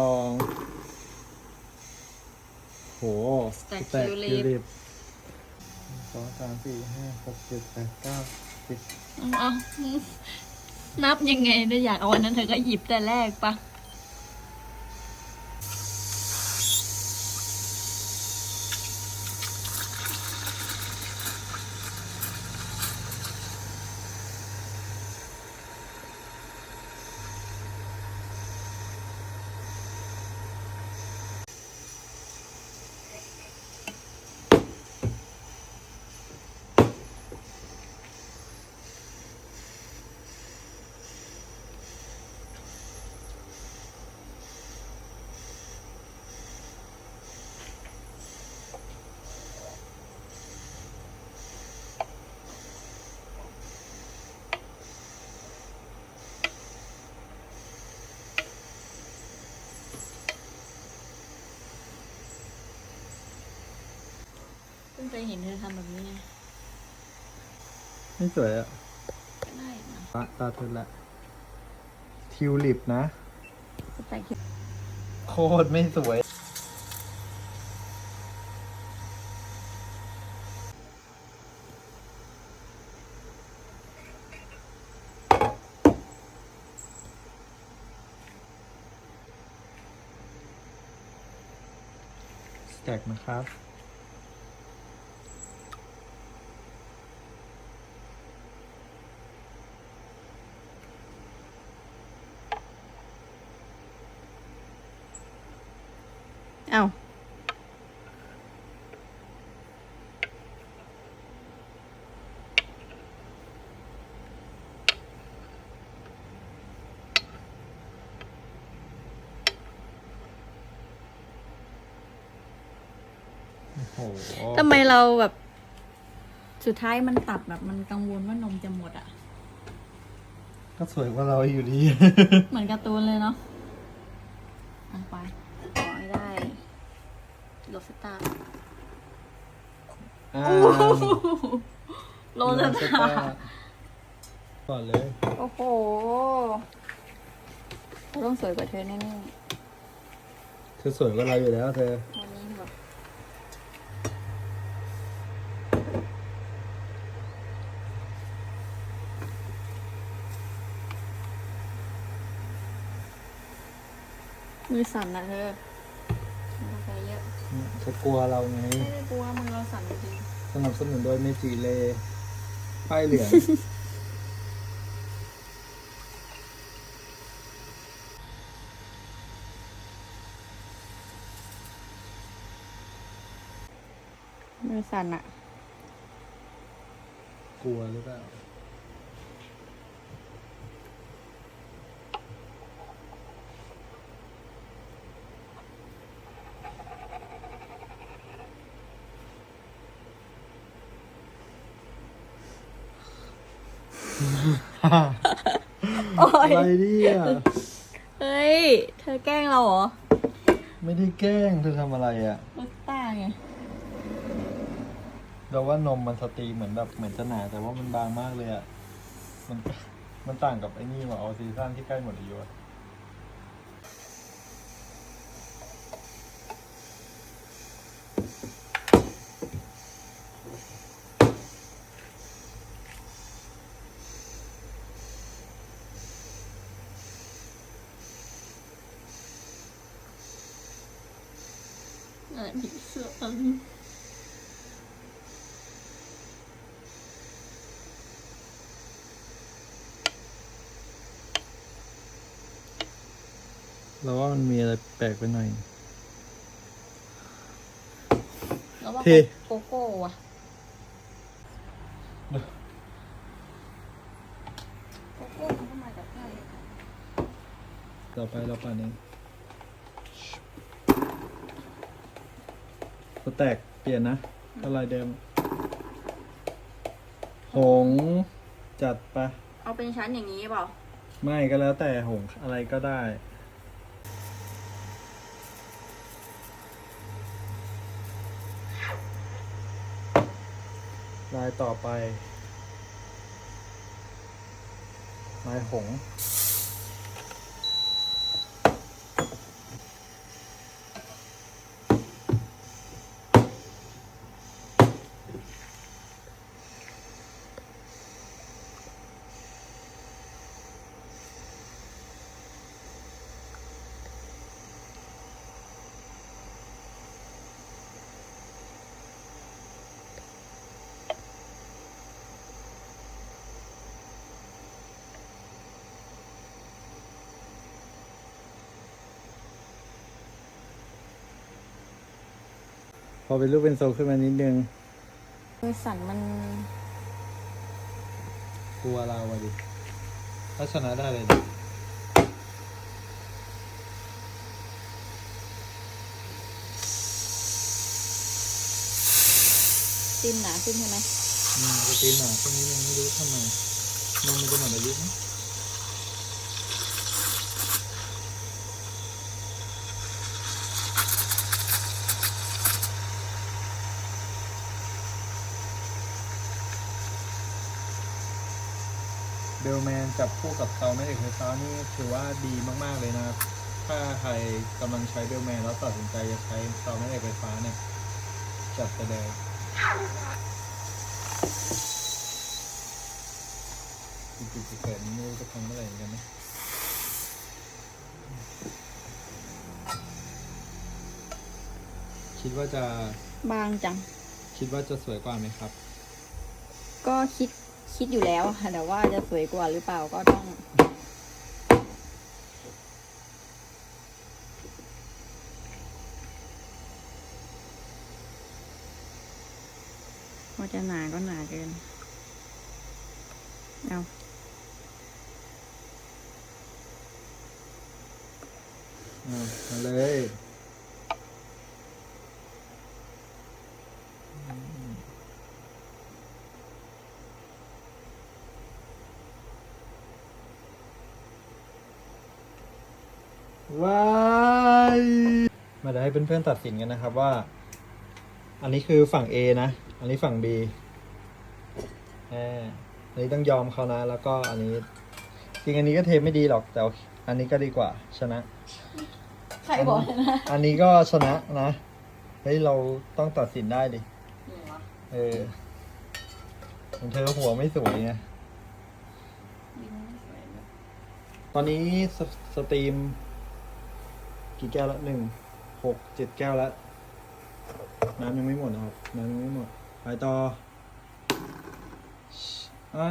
ลอง โหแตกคิวลิปสองสามสี่ห้าหกเจ็ดแปดเก้าสิบ เอานับยังไงเนี่ยอยากเอาวันนั้นเธอก็หยิบแต่แรกปะ ยเห็นเธอทำแบบนี้ไงไม่สวยอะก็ได้นะตาตาเธอละทิวลิปนะสแต็กที่โคตรไม่สวยสแต็กนะครับ ทำไมเราแบบ สุดท้ายมันตัดแบบมันกังวลว่านมจะหมดอะ ก็สวยกว่าเราอยู่ดี เหมือนการ์ตูนเลยเนาะเอาไปขอให้ได้โรสตาร์อ่าโรสตาร์ก่อนเลย โอ้โหเราต้องสวยกว่าเธอแน่เธอสวยกว่าเราอยู่แล้วเธอๆวันนี้แบบ มือสั่นนะเธอกินกาแฟเยอะเธอกลัวเราไง ไม่ได้กลัวมือเราสั่นจริงสนับสนุนโดยเมจิเลป้ายเหลือง มือสั่นอะกลัวหรือเปล่า โอ้ยอะไรเนี่ยเฮ้ย เธอแกล้งเราเหรอ ไม่ได้แกล้งเธอทำอะไรอะรสต้าไง เราว่านมมันสตรีเหมือนแบบเหมือนจะหนาแต่ว่ามันบางมากเลยอะ มันมันต่างกับไอ้นี่ว่ะเอาซีซั่นที่ใกล้หมดอายุอะ เออ ผีเสื้ออืมเราว่ามันมีอะไรแปลกไปหน่อย แล้วว่าเท่ โกโก้อะโกโก้มันก็มาจากแก้วเดียวกันต่อไปเราปั่นเอง สแต็กเปลี่ยนนะเท่าไรเดิม หงส์จัดไปเอาเป็นชั้นอย่างนี้เปล่า ไม่ก็แล้วแต่หงส์อะไรก็ได้ ลายต่อไป ลายหง อเป็นรูปเป็นทรงขึ้นมานิดนึงมือสั่นมันกลัวเราอะดิลักษณะได้เลยตีนหนาขึ้นใช่ไหมอืมจะตีนหนาช่วงนี้ยังไม่รู้ทำไมนมมันจะหมดอายุไหม เบลแมนจับคู่กับเตาแม่เหล็กไฟฟ้านี่ถือว่าดีมากๆเลยนะ ถ้าใครกำลังใช้เบลแมนแล้วตัดสินใจจะใช้เตาแม่เหล็กไฟฟ้าเนี่ยจัดไปเลยจุดๆเกิดนู้นจะพังเมื่ไรกันไหมคิดว่าจะบางจัง คิดว่าจะสวยกว่าไหมครับ ก็คิด คิดอยู่แล้วแต่ว่าจะสวยกว่าหรือเปล่าก็ต้องว่าจะหนาก็หนาเกิน เอาเอาเลย ดี๋ยวให้เพื่อนๆตัดสินกันนะครับว่า อันนี้คือฝั่ง A นะ อันนี้ฝั่ง B อันนี้ต้องยอมเขานะ แล้วก็อันนี้ จริงอันนี้ก็เทไม่ดีหรอก แต่อันนี้ก็ดีกว่า ชนะ ใครบอกนะอันนี้ก็ชนะนะ เฮ้ยเราต้องตัดสินได้ดิ เออของเธอหัวไม่สวยไง ตอนนี้สตรีม กี่แก้วละหนึ่ง หกเจ็ดแก้วแล้ว น้ำยังไม่หมดนะครับ น้ำยังไม่หมด ไปต่ออา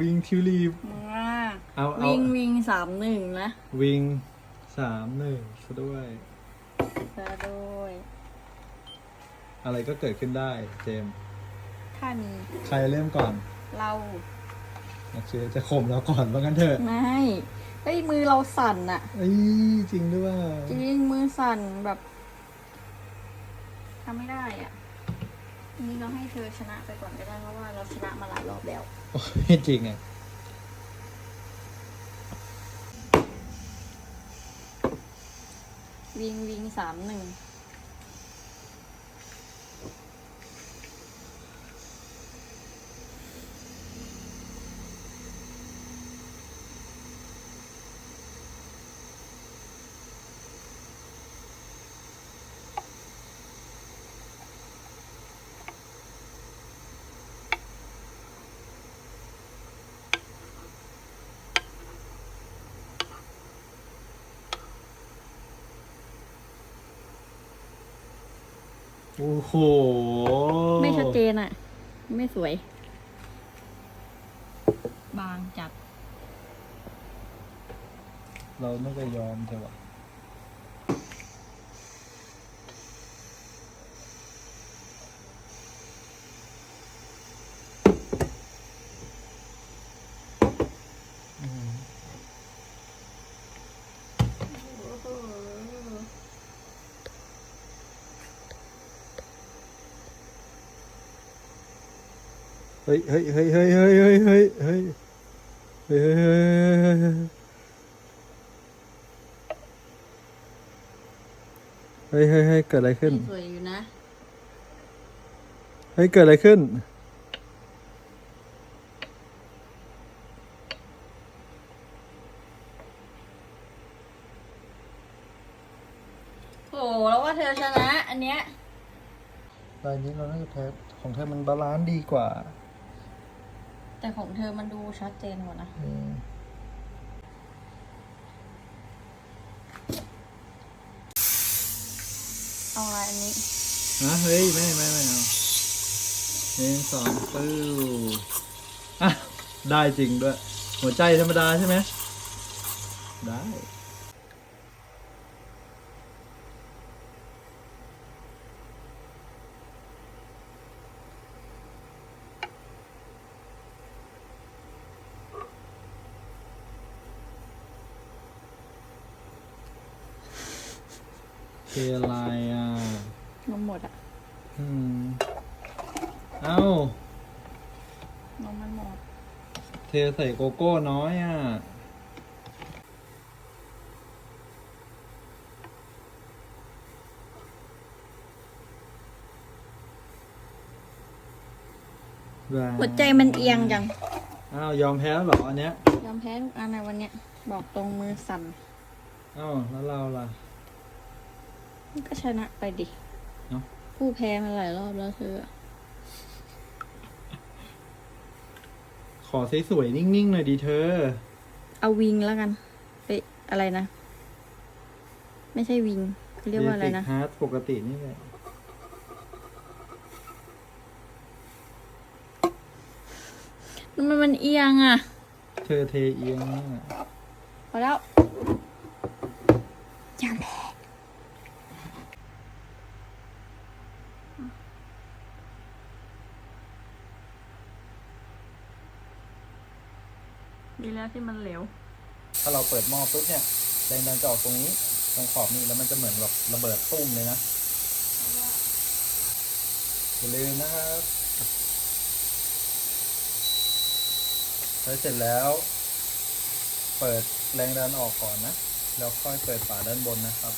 วิงทิวลีป อ่าเอา วิงวิงสามหนึ่งนะวิงสามหนึ่งซะด้วย ซะด้วยอะไรก็เกิดขึ้นได้ เจมถ้ามีใครเริ่มก่อน เราโอเค จะข่มเราก่อนว่างั้นเถอะไม่ไอ้มือเราสั่นอะเอ้จริงด้วยจริงมือสั่นแบบ ทำไม่ได้อะนี่เราให้เธอชนะไปก่อนก็ได้เพราะว่าเราชนะมาหลายรอบแล้ว โอ้จริงอะวิงวิงสามหนึ่ง โอ้โห ไม่ชัดเจนอะไม่สวย บางจัด เราไม่ได้ยอมใช่ปะ เฮ้ยเฮ้ยเฮ้ยเฮ้ยเฮ้ยเฮ้ยเฮ้ยเฮ้ยเฮ้ยเฮ้ยเฮ้ยเกิดอะไรขึ้น สวยอยู่นะ เฮ้ย เกิดอะไรขึ้น โห แล้วว่าเธอชนะ อันเนี้ยรายนี้เราน่าจะแทบของเธอมันบาลานซ์ดีกว่า แต่ของเธอมันดูชัดเจนกว่านะ อืมเอาอะไรอันนี้นะเฮ้ย ไม่ไม่ไม่เอาหนึ่งสองปื้วอะ ได้จริงด้วย หัวใจธรรมดาใช่ไหม ได้ เทอะไรอะนมหมดอะอืมเอ้านมมันหมด เทใส่โกโก้น้อยอะ หัวใจมันเอียงจัง อ้าวยอมแพ้แล้วเหรออันเนี้ย ยอมแพ้ทุกอันในวันเนี้ย บอกตรงมือสั่น อ้าวแล้วเราล่ะ ก็ชนะไปดิเนอะผู้แพ้มาหลายรอบแล้วเธอขอสวยๆนิ่งๆหน่อยดีเธอ เอาวิงแล้วกัน ไปอะไรนะ ไม่ใช่วิงเขาเรียกว่าอะไรนะ Basic Heart ปกตินี่แหละมันมันเอียงอะ เธอเทเอียงมากพอแล้วยอมแพ้ี้ที่มันเหลว ถ้าเราเปิดหม้อปุ๊บเนี่ยแรงดันจะออกตรงนี้ ตรงขอบนี้แล้วมันจะเหมือนแบบระเบิดตุ้มเลยนะอย่าลืมนะครับใช้เสร็จแล้ว เปิดแรงดันออกก่อนนะ แล้วค่อยเปิดฝาด้านบนนะครับ